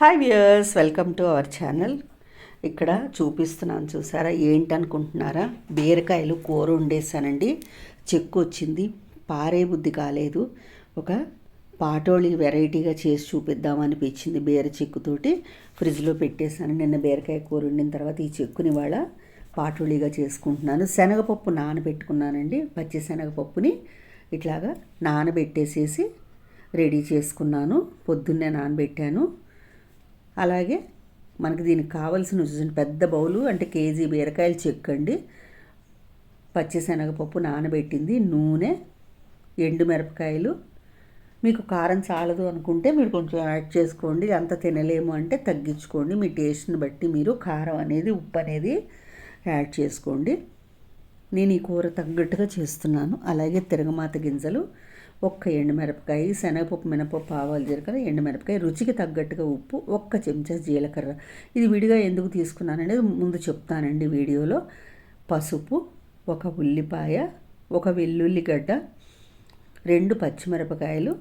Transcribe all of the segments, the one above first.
Hi viewers welcome to our channel. ఇక్కడ చూపిస్తున్నాను చూసారా ఏంటనుకుంటున్నారా? బీరకాయలు కూర వండేసానండి చెక్కు వచ్చింది పారే బుద్ధి కాలేదు. ఒక పాటోళి వెరైటీగా చేసి చూపిద్దాం అనిపించింది బీర చెక్కుతోటి ఫ్రిడ్జ్లో పెట్టేశాను నిన్న బీరకాయ కూర వండిన తర్వాత ఈ చెక్కుని వాళ్ళ పాటోళిగా చేసుకుంటున్నాను. శనగపప్పు నానబెట్టుకున్నానండి పచ్చి శనగపప్పుని ఇట్లాగా నానబెట్టేసేసి రెడీ చేసుకున్నాను. పొద్దున్నే నానబెట్టాను. అలాగే మనకి దీనికి కావాల్సిన చూసిన పెద్ద బౌలు అంటే కేజీ బీరకాయలు చెక్కండి పచ్చిశనగపప్పు నానబెట్టింది నూనె ఎండుమిరపకాయలు మీకు కారం చాలదు అనుకుంటే మీరు కొంచెం యాడ్ చేసుకోండి అంత తినలేము అంటే తగ్గించుకోండి. మీ టేస్ట్ని బట్టి మీరు కారం అనేది ఉప్పు అనేది యాడ్ చేసుకోండి. నేను ఈ కూర తగ్గట్టుగా చేస్తున్నాను. అలాగే తిరగమాత గింజలు ఒక్క ఎండుమిరపకాయ శనగపప్పు మినపప్పు ఆవాలు జీలకర్ర ఎండుమిరపకాయ రుచికి తగ్గట్టుగా ఉప్పు ఒక్క చెంచా జీలకర్ర. ఇది విడిగా ఎందుకు తీసుకున్నాననేది ముందు చెప్తానండి వీడియోలో. పసుపు ఒక ఉల్లిపాయ ఒక వెల్లుల్లిగడ్డ రెండు పచ్చిమిరపకాయలు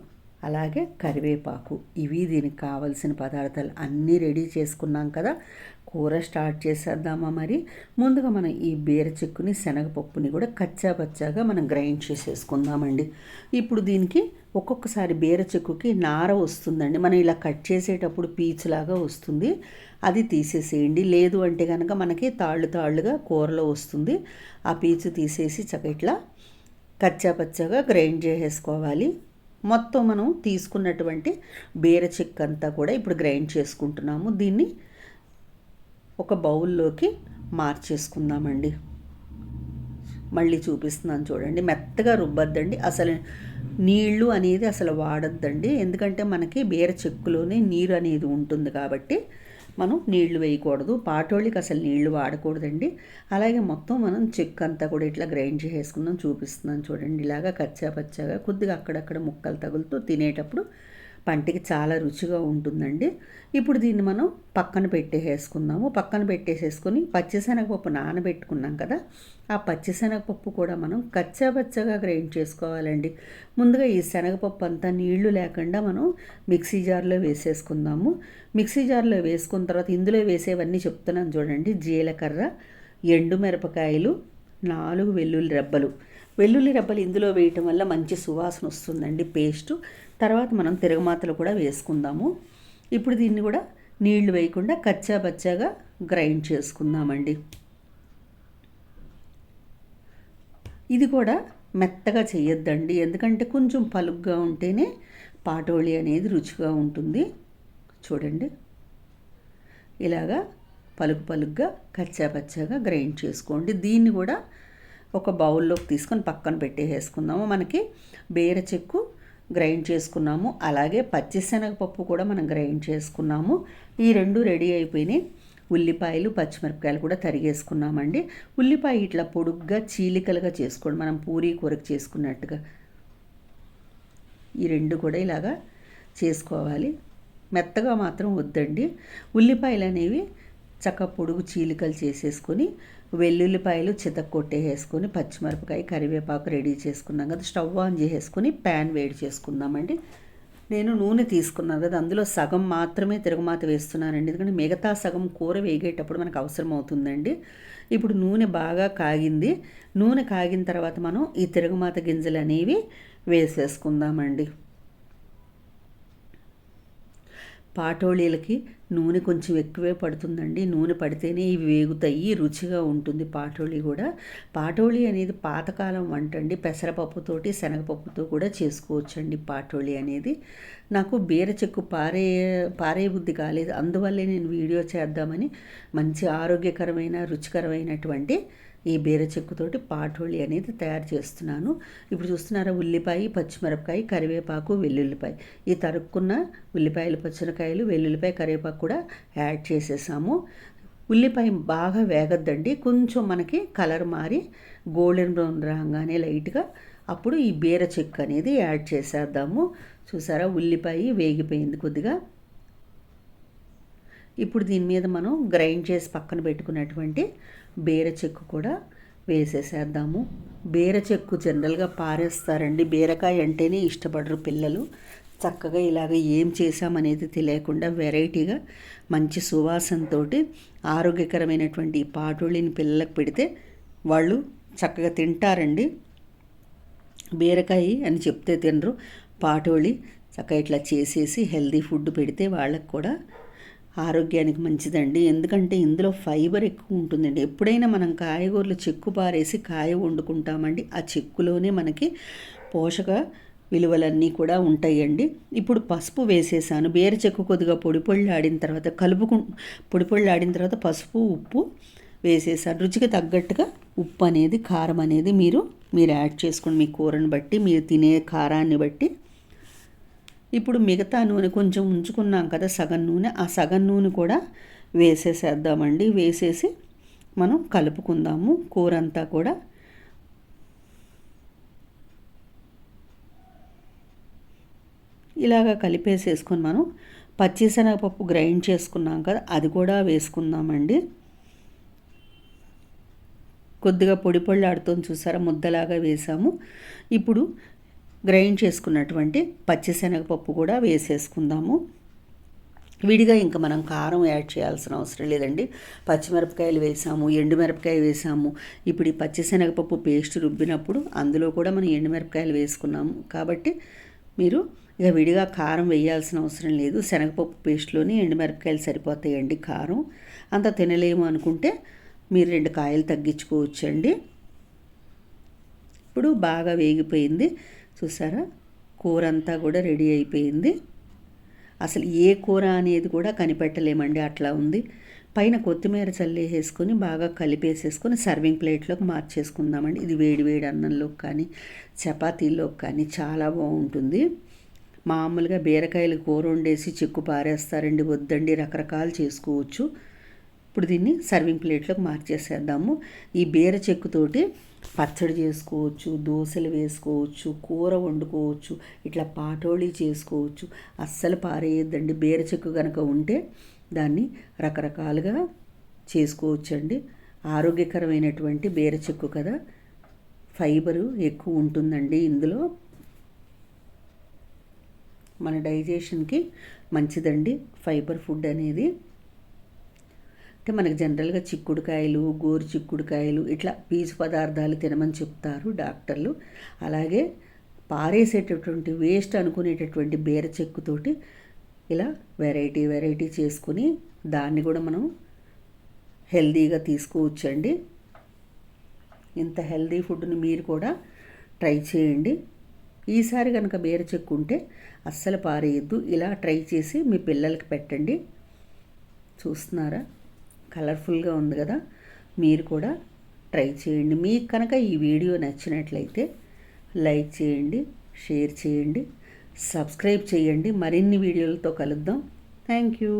అలాగే కరివేపాకు. ఇవి దీనికి కావలసిన పదార్థాలు అన్నీ రెడీ చేసుకున్నాం కదా. కూర స్టార్ట్ చేసేద్దామా మరి? ముందుగా మనం ఈ బీర చెక్కుని శనగపప్పుని కూడా కచ్చా పచ్చాగా మనం గ్రైండ్ చేసేసుకుందామండి. ఇప్పుడు దీనికి ఒక్కొక్కసారి బీర చెక్కుకి నార వస్తుందండి. మనం ఇలా కట్ చేసేటప్పుడు పీచులాగా వస్తుంది. అది తీసేసేయండి. లేదు అంటే కనుక మనకి తాళ్ళు తాళ్ళుగా కూరలో వస్తుంది. ఆ పీచు తీసేసి చక్క ఇట్లా కచ్చా పచ్చగా గ్రైండ్ చేసేసుకోవాలి. మొత్తం మనం తీసుకున్నటువంటి బీర చెక్క అంతా కూడా ఇప్పుడు గ్రైండ్ చేసుకుంటున్నాము. దీన్ని ఒక బౌల్లోకి మార్చేసుకుందామండి. మళ్ళీ చూపిస్తున్నాను చూడండి. మెత్తగా రుబ్బద్దండి. అసలు నీళ్ళు అనేది అసలు వాడద్దండి. ఎందుకంటే మనకి బీర చెక్కులోనే నీరు అనేది ఉంటుంది కాబట్టి మనం నీళ్ళు వేయకూడదు. పాటోళ్ళకి అసలు నీళ్ళు వాడకూడదండి. అలాగే మొత్తం మనం చెక్ అంతా కూడా ఇట్లా గ్రైండ్ చేసేసుకుందాం చూపిస్తున్నాం చూడండి. ఇలాగా కచ్చా పచ్చాగా కొద్దిగా అక్కడక్కడ ముక్కలు తగులుతూ తినేటప్పుడు పంటికి చాలా రుచిగా ఉంటుందండి. ఇప్పుడు దీన్ని మనం పక్కన పెట్టేసేసుకుందాము. పక్కన పెట్టేసేసుకొని పచ్చిశనగపప్పు నానబెట్టుకున్నాం కదా ఆ పచ్చిశనగపప్పు కూడా మనం కచ్చా పచ్చగా గ్రైండ్ చేసుకోవాలండి. ముందుగా ఈ శనగపప్పు అంతా నీళ్ళు లేకుండా మనం మిక్సీ జార్లో వేసేసుకుందాము. మిక్సీ జార్లో వేసుకున్న తర్వాత ఇందులో వేసేవన్నీ చెప్తున్నాను చూడండి. జీలకర్ర ఎండు మిరపకాయలు నాలుగు వెల్లుల్లి రెబ్బలు. వెల్లుల్లి రెబ్బలు ఇందులో వేయటం వల్ల మంచి సువాసన వస్తుందండి పేస్టు. తర్వాత మనం తిరగమాతలు కూడా వేసుకుందాము. ఇప్పుడు దీన్ని కూడా నీళ్ళు వేయకుండా కచ్చా బచ్చాగా గ్రైండ్ చేసుకుందామండి. ఇది కూడా మెత్తగా చేయొద్దండి ఎందుకంటే కొంచెం పలుగ్గా ఉంటేనే పాటోళి అనేది రుచిగా ఉంటుంది. చూడండి. ఇలాగా పలుకు పలుగ్గా కచ్చా పచ్చాగా గ్రైండ్ చేసుకోండి. దీన్ని కూడా ఒక బౌల్లోకి తీసుకొని పక్కన పెట్టేసేసుకుందాము. మనకి బీర చెక్కు గ్రైండ్ చేసుకున్నాము. అలాగే పచ్చిశనగపప్పు కూడా మనం గ్రైండ్ చేసుకున్నాము. ఈ రెండు రెడీ అయిపోయినాయి. ఉల్లిపాయలు పచ్చిమిరపకాయలు కూడా తరిగేసుకున్నామండి. ఉల్లిపాయ ఇట్లా పొడుగ్గా చీలికలుగా చేసుకోండి. మనం పూరీ కూరకు చేసుకున్నట్టుగా ఈ రెండు కూడా ఇలాగా చేసుకోవాలి. మెత్తగా మాత్రం వద్దండి. ఉల్లిపాయలు అనేవి చక్క పొడుగు చీలికలు చేసేసుకొని వెల్లుల్లిపాయలు చితక్కొట్టేసుకొని పచ్చిమిరపకాయ కరివేపాకు రెడీ చేసుకున్నాం కదా స్టవ్ ఆన్ చేసేసుకొని ప్యాన్ వేడి చేసుకుందామండి. నేను నూనె తీసుకున్నాను కదా అందులో సగం మాత్రమే తిరగమాత వేస్తున్నానండి. ఎందుకంటే మిగతా సగం కూర వేగేటప్పుడు మనకు అవసరం అవుతుందండి. ఇప్పుడు నూనె బాగా కాగింది. నూనె కాగిన తర్వాత మనం ఈ తిరగమాత గింజలు అనేవి వేసేసుకుందామండి. పాటోళీలకి నూనె కొంచెం ఎక్కువే పడుతుందండి. నూనె పడితేనే ఇవి వేగుతాయి రుచిగా ఉంటుంది పాటోళీ కూడా. పాటోళీ అనేది పాతకాలం వంట అండి. పెసరపప్పుతోటి శనగపప్పుతో కూడా చేసుకోవచ్చండి పాటోళీ అనేది. నాకు బీర చెక్కు పారే పారే బుద్ధి కాలేదు. అందువల్లే నేను వీడియో చేద్దామని మంచి ఆరోగ్యకరమైన రుచికరమైనటువంటి ఈ బీర చెక్కుతోటి పాటోళి అనేది తయారు చేస్తున్నాను. ఇప్పుడు చూస్తున్నారా ఉల్లిపాయ పచ్చిమిరపకాయ కరివేపాకు వెల్లుల్లిపాయ. ఈ తరుక్కున్న ఉల్లిపాయలు పచ్చిమిరకాయలు వెల్లుల్లిపాయ కరివేపాకు కూడా యాడ్ చేసేసాము. ఉల్లిపాయ బాగా వేగద్దండి. కొంచెం మనకి కలర్ మారి గోల్డెన్ బ్రౌన్ రాగానే లైట్గా అప్పుడు ఈ బీర చెక్కు అనేది యాడ్ చేసేద్దాము. చూసారా ఉల్లిపాయ వేగిపోయింది కొద్దిగా. ఇప్పుడు దీని మీద మనం గ్రైండ్ చేసి పక్కన పెట్టుకున్నటువంటి బీర చెక్కు కూడా వేసేసేద్దాము. బీర చెక్కు జనరల్గా పారేస్తారండి. బీరకాయ అంటేనే ఇష్టపడరు పిల్లలు. చక్కగా ఇలాగ ఏం చేసామనేది తెలియకుండా వెరైటీగా మంచి సువాసనతో ఆరోగ్యకరమైనటువంటి ఈ పిల్లలకు పెడితే వాళ్ళు చక్కగా తింటారండి. బీరకాయ అని చెప్తే తినరు. పాటోళి చక్కగా ఇట్లా చేసేసి హెల్దీ ఫుడ్ పెడితే వాళ్ళకు కూడా ఆరోగ్యానికి మంచిదండి. ఎందుకంటే ఇందులో ఫైబర్ ఎక్కువ ఉంటుందండి. ఎప్పుడైనా మనం కాయగూరలు చెక్కు పారేసి కాయ వండుకుంటామండి. ఆ చెక్కులోనే మనకి పోషక విలువలన్నీ కూడా ఉంటాయండి. ఇప్పుడు పసుపు వేసేసాను. బేరు చెక్కు కొద్దిగా పొడి పొళ్ళాడిన తర్వాత కలుపుకు పొడి పొళ్ళాడిన తర్వాత పసుపు ఉప్పు వేసేసాను. రుచికి తగ్గట్టుగా ఉప్పు అనేది కారం అనేది మీరు మీరు యాడ్ చేసుకోండి. మీ కూరని బట్టి మీరు తినే కారాన్ని బట్టి ఇప్పుడు మిగతా నూనె కొంచెం ఉంచుకున్నాం కదా సగం నూనె ఆ సగం నూనె కూడా వేసేసేద్దామండి. వేసేసి మనం కలుపుకుందాము కూర అంతా కూడా. ఇలాగ కలిపేసేసుకొని మనం పచ్చిశనగపప్పు గ్రైండ్ చేసుకున్నాం కదా అది కూడా వేసుకుందామండి. కొద్దిగా పొడి పొళ్ళాడుతుంది చూసారా ముద్దలాగా వేసాము. ఇప్పుడు గ్రైండ్ చేసుకున్నటువంటి పచ్చిశనగపప్పు కూడా వేసేసుకుందాము. విడిగా ఇంకా మనం కారం యాడ్ చేయాల్సిన అవసరం లేదండి. పచ్చిమిరపకాయలు వేసాము ఎండుమిరపకాయ వేసాము. ఇప్పుడు ఈ పచ్చిశనగపప్పు పేస్ట్ రుబ్బినప్పుడు అందులో కూడా మనం ఎండుమిరపకాయలు వేసుకున్నాము. కాబట్టి మీరు ఇక విడిగా కారం వేయాల్సిన అవసరం లేదు. శనగపప్పు పేస్ట్లోని ఎండుమిరపకాయలు సరిపోతాయండి కారం. అంత తినలేము అనుకుంటే మీరు రెండు కాయలు తగ్గించుకోవచ్చండి. ఇప్పుడు బాగా వేగిపోయింది. చూసారా? కూర అంతా కూడా రెడీ అయిపోయింది. అసలు ఏ కూర అనేది కూడా కనిపెట్టలేమండి. అట్లా ఉంది. పైన కొత్తిమీర చల్లేసేసుకొని బాగా కలిపేసేసుకొని సర్వింగ్ ప్లేట్లోకి మార్చేసుకుందామండి. ఇది వేడి వేడి అన్నంలోకి కానీ చపాతీలోకి కానీ చాలా బాగుంటుంది. మామూలుగా బీరకాయలు కూర వండేసి చెక్కు పారేస్తారండి. వద్దండి. రకరకాలు చేసుకోవచ్చు. ఇప్పుడు దీన్ని సర్వింగ్ ప్లేట్లోకి మార్చేసేద్దాము. ఈ బీర చెక్కుతోటి పచ్చడి చేసుకోవచ్చు దోశలు వేసుకోవచ్చు కూర వండుకోవచ్చు ఇట్లా పాటోళీ చేసుకోవచ్చు. అస్సలు పారేయద్దండి. బీర చెక్కు కనుక ఉంటే దాన్ని రకరకాలుగా చేసుకోవచ్చండి. ఆరోగ్యకరమైనటువంటి బీర చెక్కు కదా. ఫైబరు ఎక్కువ ఉంటుందండి ఇందులో. మన డైజెషన్కి మంచిదండి. ఫైబర్ ఫుడ్ అనేది. అంటే మనకు జనరల్గా చిక్కుడుకాయలు గోరు చిక్కుడుకాయలు ఇట్లా పీచు పదార్థాలు తినమని చెప్తారు డాక్టర్లు. అలాగే పారేసేటటువంటి వేస్ట్ అనుకునేటటువంటి బీర చెక్కుతోటి ఇలా వెరైటీ వెరైటీ చేసుకుని దాన్ని కూడా మనం హెల్దీగా తీసుకోవచ్చండి. ఇంత హెల్దీ ఫుడ్ని మీరు కూడా ట్రై చేయండి. ఈసారి కనుక బీర చెక్కు ఉంటే అస్సలు పారేయద్దు. ఇలా ట్రై చేసి మీ పిల్లలకి పెట్టండి. చూస్తున్నారా? కలర్ఫుల్గా ఉంది కదా మీరు కూడా ట్రై చేయండి. మీకు కనుక ఈ వీడియో నచ్చినట్లయితే లైక్ చేయండి షేర్ చేయండి సబ్స్క్రైబ్ చేయండి. మరిన్ని వీడియోలతో కలుద్దాం. Thank you